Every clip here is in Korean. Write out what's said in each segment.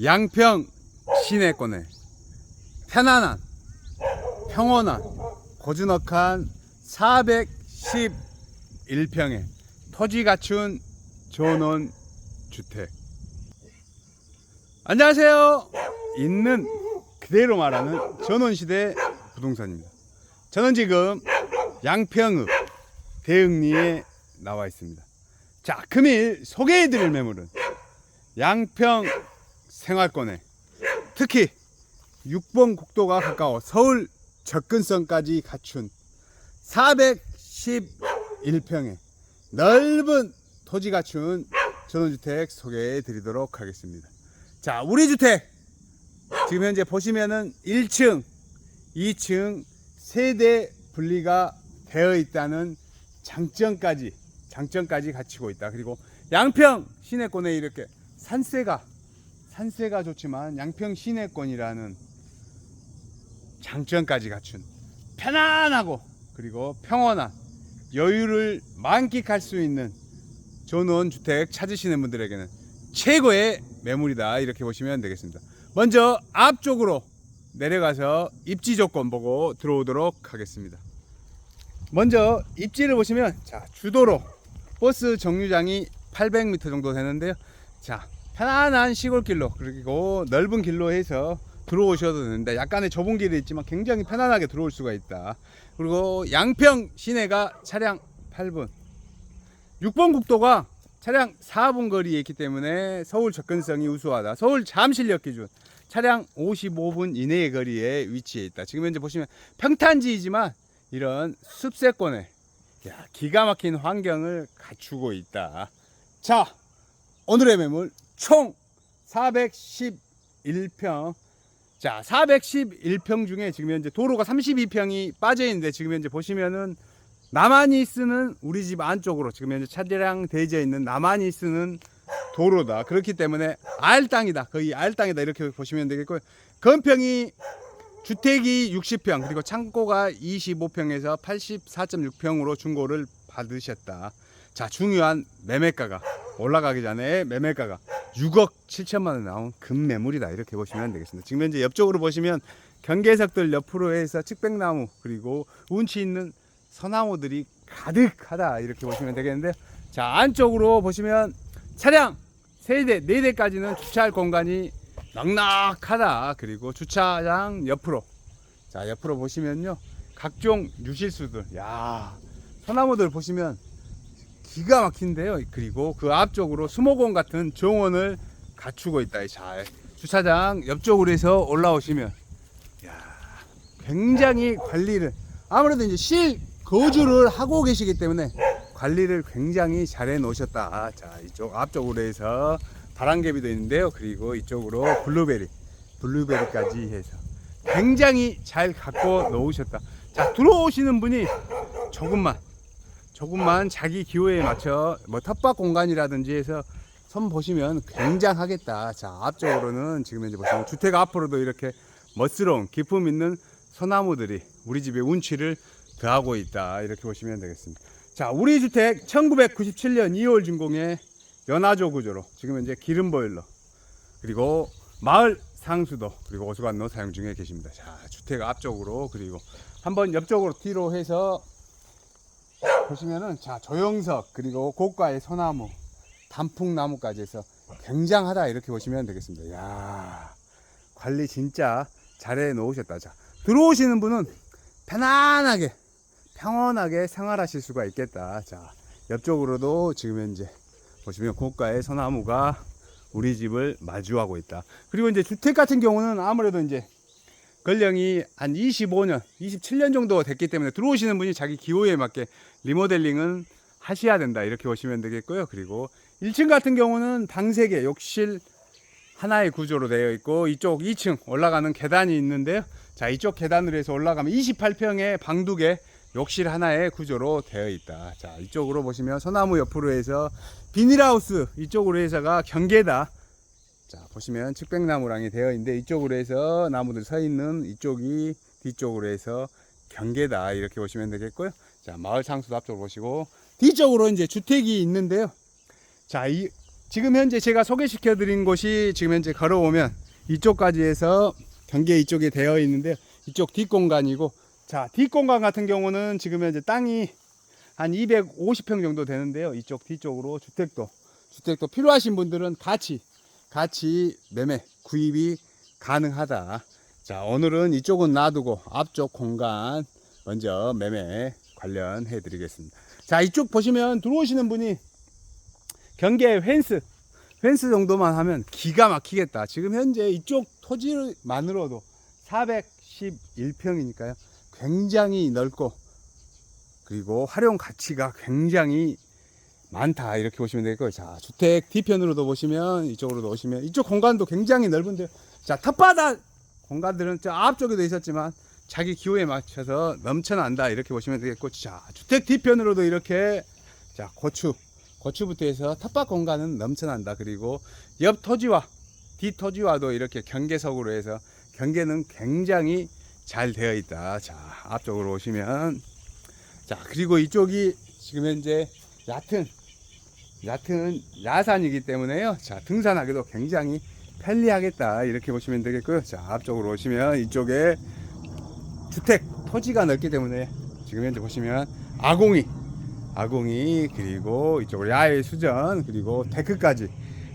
양평 시내권에 편안한 평온한 고즈넉한 411평의 토지 갖춘 전원 주택. 안녕하세요. 있는 그대로 말하는 전원시대 부동산입니다. 저는 지금 양평읍 대흥리에 나와 있습니다. 자 금일 소개해드릴 매물은 양평 생활권에 특히 6번 국도가 가까워 서울 접근성까지 갖춘 411평의 넓은 토지 갖춘 전원주택 소개해 드리도록 하겠습니다. 자, 우리 주택 지금 현재 보시면은 1층, 2층 세대 분리가 되어 있다는 장점까지 장점까지 갖추고 있다. 그리고 양평 시내권에 이렇게 산세가 산세가 좋지만 양평 시내권이라는 장점까지 갖춘 편안하고 그리고 평온한 여유를 만끽할 수 있는 전원 주택 찾으시는 분들에게는 최고의 매물이다 이렇게 보시면 되겠습니다. 먼저 앞쪽으로 내려가서 입지 조건 보고 들어오도록 하겠습니다. 먼저 입지를 보시면 자 주도로 버스 정류장이 800m 정도 되는데요. 자 편안한 시골길로 그리고 넓은 길로 해서 들어오셔도 되는데 약간의 좁은 길이 있지만 굉장히 편안하게 들어올 수가 있다. 그리고 양평 시내가 차량 8분, 6번 국도가 차량 4분 거리에 있기 때문에 서울 접근성이 우수하다. 서울 잠실역 기준 차량 55분 이내의 거리에 위치해 있다. 지금 현재 보시면 평탄지이지만 이런 숲세권에 야, 기가 막힌 환경을 갖추고 있다. 자, 오늘의 매물 총 411평. 자, 411평 중에 지금 현재 도로가 32평이 빠져 있는데 지금 현재 보시면은 나만이 쓰는 우리 집 안쪽으로 지금 현재 차량 대지에 있는 나만이 쓰는 도로다. 그렇기 때문에 알 땅이다. 거의 알 땅이다. 이렇게 보시면 되겠고요. 건평이 주택이 60평 그리고 창고가 25평에서 84.6평으로 중고를 받으셨다. 자 중요한 매매가가 올라가기 전에 매매가가 6억 7천만 원 나온 금매물이다 이렇게 보시면 되겠습니다. 지금 현재 옆쪽으로 보시면 경계석들 옆으로 해서 측백나무 그리고 운치 있는 서나무들이 가득하다 이렇게 보시면 되겠는데 자 안쪽으로 보시면 차량 3대 4대까지는 주차할 공간이 넉넉하다. 그리고 주차장 옆으로. 자, 옆으로 보시면요. 각종 유실수들. 야 소나무들 보시면 기가 막힌데요. 그리고 그 앞쪽으로 수목원 같은 정원을 갖추고 있다. 자, 주차장 옆쪽으로 해서 올라오시면. 야 굉장히 관리를. 아무래도 이제 실 거주를 하고 계시기 때문에 관리를 굉장히 잘 해 놓으셨다. 자, 이쪽 앞쪽으로 해서 바람개비도 있는데요. 그리고 이쪽으로 블루베리, 블루베리까지 해서 굉장히 잘 갖고 놓으셨다. 자, 들어오시는 분이 조금만, 조금만 자기 기호에 맞춰 뭐 텃밭 공간이라든지 해서 선 보시면 굉장하겠다. 자, 앞쪽으로는 지금 현재 보시면 주택 앞으로도 이렇게 멋스러운 기품 있는 소나무들이 우리 집의 운치를 더하고 있다. 이렇게 보시면 되겠습니다. 자, 우리 주택 1997년 2월 준공의 연화조 구조로 지금 현재 기름 보일러 그리고 마을 상수도 그리고 오수관로 사용 중에 계십니다. 자, 주택 앞쪽으로 그리고 한번 옆쪽으로 뒤로 해서 보시면은 자, 조형석 그리고 고가의 소나무 단풍나무까지 해서 굉장하다 이렇게 보시면 되겠습니다. 야, 관리 진짜 잘해 놓으셨다. 자, 들어오시는 분은 편안하게 평온하게 생활하실 수가 있겠다. 자, 옆쪽으로도 지금 현재 보시면 고가의 소나무가 우리 집을 마주하고 있다. 그리고 이제 주택 같은 경우는 아무래도 이제 건령이 한 25년, 27년 정도 됐기 때문에 들어오시는 분이 자기 기호에 맞게 리모델링은 하셔야 된다. 이렇게 보시면 되겠고요. 그리고 1층 같은 경우는 방 3개, 욕실 하나의 구조로 되어 있고 이쪽 2층 올라가는 계단이 있는데요. 자, 이쪽 계단으로 해서 올라가면 28평의 방 2개, 욕실 하나의 구조로 되어 있다. 자, 이쪽으로 보시면 소나무 옆으로 해서 비닐하우스 이쪽으로 해서가 경계다. 자, 보시면 측백나무랑이 되어 있는데 이쪽으로 해서 나무들 서 있는 이쪽이 뒤쪽으로 해서 경계다. 이렇게 보시면 되겠고요. 자, 마을 상수도 앞쪽으로 보시고 뒤쪽으로 이제 주택이 있는데요. 자, 이 지금 현재 제가 소개시켜 드린 곳이 지금 현재 걸어오면 이쪽까지 해서 경계 이쪽에 되어 있는데 이쪽 뒷공간이고 자 뒷공간 같은 경우는 지금 현재 땅이 한 250평 정도 되는데요 이쪽 뒤쪽으로 주택도 주택도 필요하신 분들은 같이 같이 매매 구입이 가능하다 자 오늘은 이쪽은 놔두고 앞쪽 공간 먼저 매매 관련해 드리겠습니다 자 이쪽 보시면 들어오시는 분이 경계 펜스 펜스 정도만 하면 기가 막히겠다. 지금 현재 이쪽 토지만으로도 411평이니까요. 굉장히 넓고 그리고 활용 가치가 굉장히 많다. 이렇게 보시면 되겠고요. 자, 주택 뒤편으로도 보시면 이쪽으로도 오시면 이쪽 공간도 굉장히 넓은데 자, 텃바다 공간들은 저 앞쪽에도 있었지만 자기 기호에 맞춰서 넘쳐난다. 이렇게 보시면 되겠고 자, 주택 뒤편으로도 이렇게 자, 고추 고추부터 해서 텃밭 공간은 넘쳐난다. 그리고 옆 토지와 뒷 토지와도 이렇게 경계석으로 해서 경계는 굉장히 잘 되어 있다. 자, 앞쪽으로 오시면 자, 그리고 이쪽이 지금 현재 얕은 얕은 야산이기 때문에요. 자, 등산하기도 굉장히 편리하겠다. 이렇게 보시면 되겠고요. 자, 앞쪽으로 오시면 이쪽에 주택 토지가 넓기 때문에 지금 현재 보시면 아공이 아궁이 그리고 이쪽으로 야외 수전 그리고 데크까지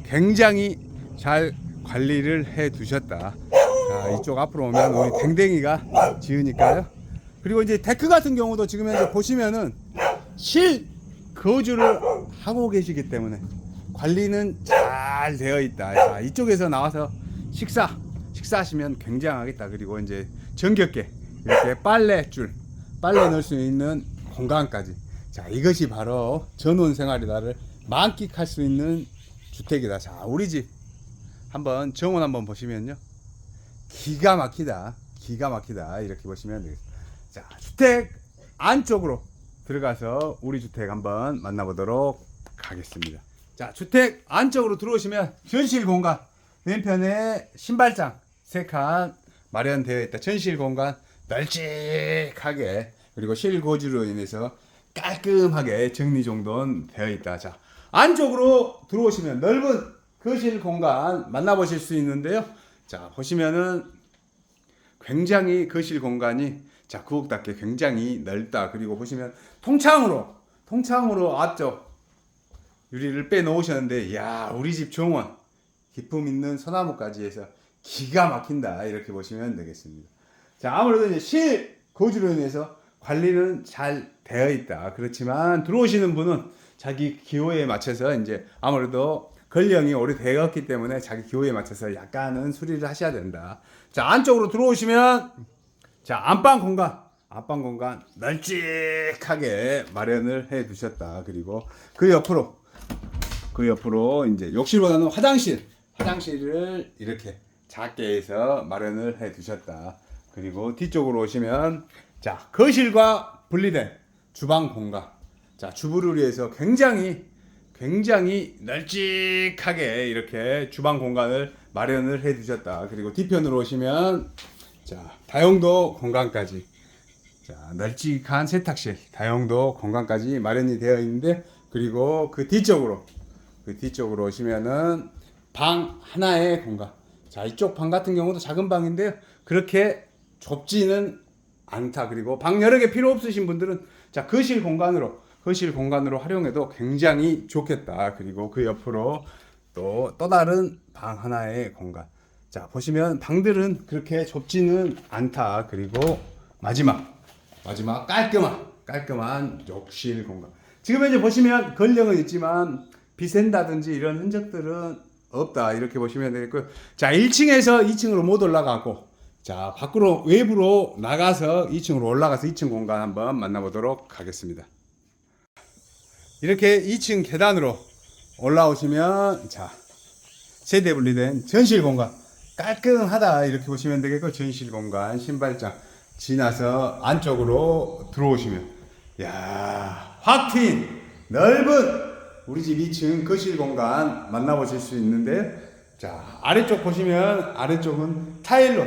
굉장히 잘 관리를 해 두셨다. 자, 이쪽 앞으로 오면 우리 댕댕이가 지으니까요. 그리고 이제 데크 같은 경우도 지금 현재 보시면은 실 거주를 하고 계시기 때문에 관리는 잘 되어 있다. 자, 이쪽에서 나와서 식사 식사하시면 굉장하겠다. 그리고 이제 정겹게 이렇게 빨래줄 빨래 넣을 수 있는 공간까지 자, 이것이 바로 전원 생활이다를 만끽할 수 있는 주택이다. 자, 우리 집 한번 정원 한번 보시면요. 기가 막히다. 기가 막히다. 이렇게 보시면 되겠습니다. 자, 주택 안쪽으로 들어가서 우리 주택 한번 만나보도록 하겠습니다. 자, 주택 안쪽으로 들어오시면 전실 공간 왼편에 신발장 세 칸 마련되어 있다. 전실 공간 널찍하게 그리고 실고지로 인해서 깔끔하게 정리 정돈 되어 있다. 자, 안쪽으로 들어오시면 넓은 거실 공간 만나보실 수 있는데요. 자, 보시면은 굉장히 거실 공간이 자, 구옥답게 굉장히 넓다. 그리고 보시면 통창으로, 통창으로 앞쪽 유리를 빼 놓으셨는데, 야, 우리 집 정원, 기품 있는 소나무까지 해서 기가 막힌다. 이렇게 보시면 되겠습니다. 자, 아무래도 이제 실 거주로 인해서 관리는 잘 되어 있다. 그렇지만 들어오시는 분은 자기 기호에 맞춰서 이제 아무래도 권령이 오래되었기 때문에 자기 기호에 맞춰서 약간은 수리를 하셔야 된다. 자, 안쪽으로 들어오시면 자, 안방 공간. 안방 공간 널찍하게 마련을 해 두셨다. 그리고 그 옆으로 그 옆으로 이제 욕실보다는 화장실, 화장실을 이렇게 작게 해서 마련을 해 두셨다. 그리고 뒤쪽으로 오시면 자, 거실과 분리된 주방 공간. 자, 주부를 위해서 굉장히 굉장히 널찍하게 이렇게 주방 공간을 마련을 해 두셨다. 그리고 뒤편으로 오시면 자, 다용도 공간까지 자, 널찍한 세탁실, 다용도 공간까지 마련이 되어 있는데 그리고 그 뒤쪽으로 그 뒤쪽으로 오시면은 방 하나의 공간. 자, 이쪽 방 같은 경우도 작은 방인데요. 그렇게 좁지는 않다. 그리고 방 여러 개 필요 없으신 분들은 자, 거실 공간으로 거실 공간으로 활용해도 굉장히 좋겠다. 그리고 그 옆으로 또 또 다른 방 하나의 공간. 자, 보시면 방들은 그렇게 좁지는 않다. 그리고 마지막 마지막 깔끔한 깔끔한 욕실 공간. 지금 현재 보시면 걸령은 있지만 비샌다든지 이런 흔적들은 없다. 이렇게 보시면 되겠고요. 자, 1층에서 2층으로 못 올라가고 자, 밖으로 외부로 나가서 2층으로 올라가서 2층 공간 한번 만나보도록 하겠습니다. 이렇게 2층 계단으로 올라오시면 자, 세대 분리된 전실 공간 깔끔하다 이렇게 보시면 되겠고 전실 공간 신발장 지나서 안쪽으로 들어오시면 야, 확 트인 넓은 우리 집 2층 거실 공간 만나보실 수 있는데 자, 아래쪽 보시면 아래쪽은 타일로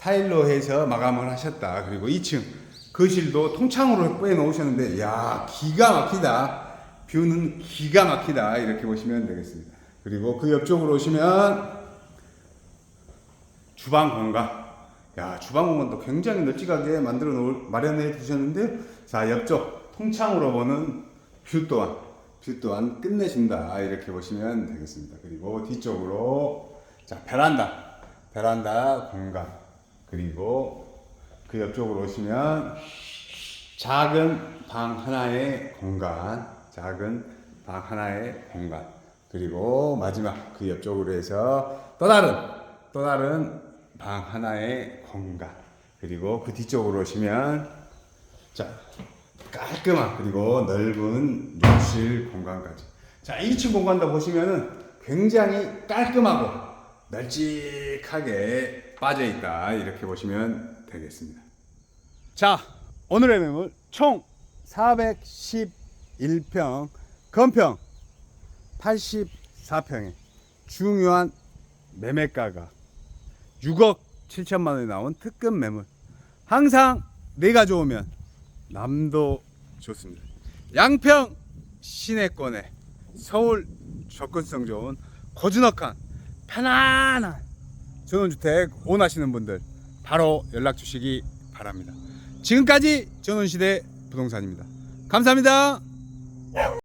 타일로 해서 마감을 하셨다. 그리고 2층 거실도 통창으로 빼 놓으셨는데 야 기가 막히다. 뷰는 기가 막히다. 이렇게 보시면 되겠습니다. 그리고 그 옆쪽으로 오시면 주방 공간. 야, 주방 공간도 굉장히 널찍하게 만들어 놓을, 마련해 두셨는데요. 자, 옆쪽 통창으로 보는 뷰 또한, 뷰 또한 끝내준다. 이렇게 보시면 되겠습니다. 그리고 뒤쪽으로, 자, 베란다. 베란다 공간. 그리고 그 옆쪽으로 오시면 작은 방 하나의 공간, 작은 방 하나의 공간. 그리고 마지막 그 옆쪽으로 해서 또 다른 또 다른 방 하나의 공간. 그리고 그 뒤쪽으로 오시면 자 깔끔한 그리고 넓은 욕실 공간까지. 자 2층 공간도 보시면은 굉장히 깔끔하고 널찍하게 빠져 있다 이렇게 보시면 되겠습니다. 자, 오늘의 매물 총 411평, 건평 84평에 중요한 매매가가 6억 7천만 원이 나온 특급 매물. 항상 내가 좋으면 남도 좋습니다. 양평 시내권에 서울 접근성 좋은 고즈넉한 편안한 전원주택 원하시는 분들 바로 연락 주시기 바랍니다. 지금까지 전원시대 부동산입니다. 감사합니다.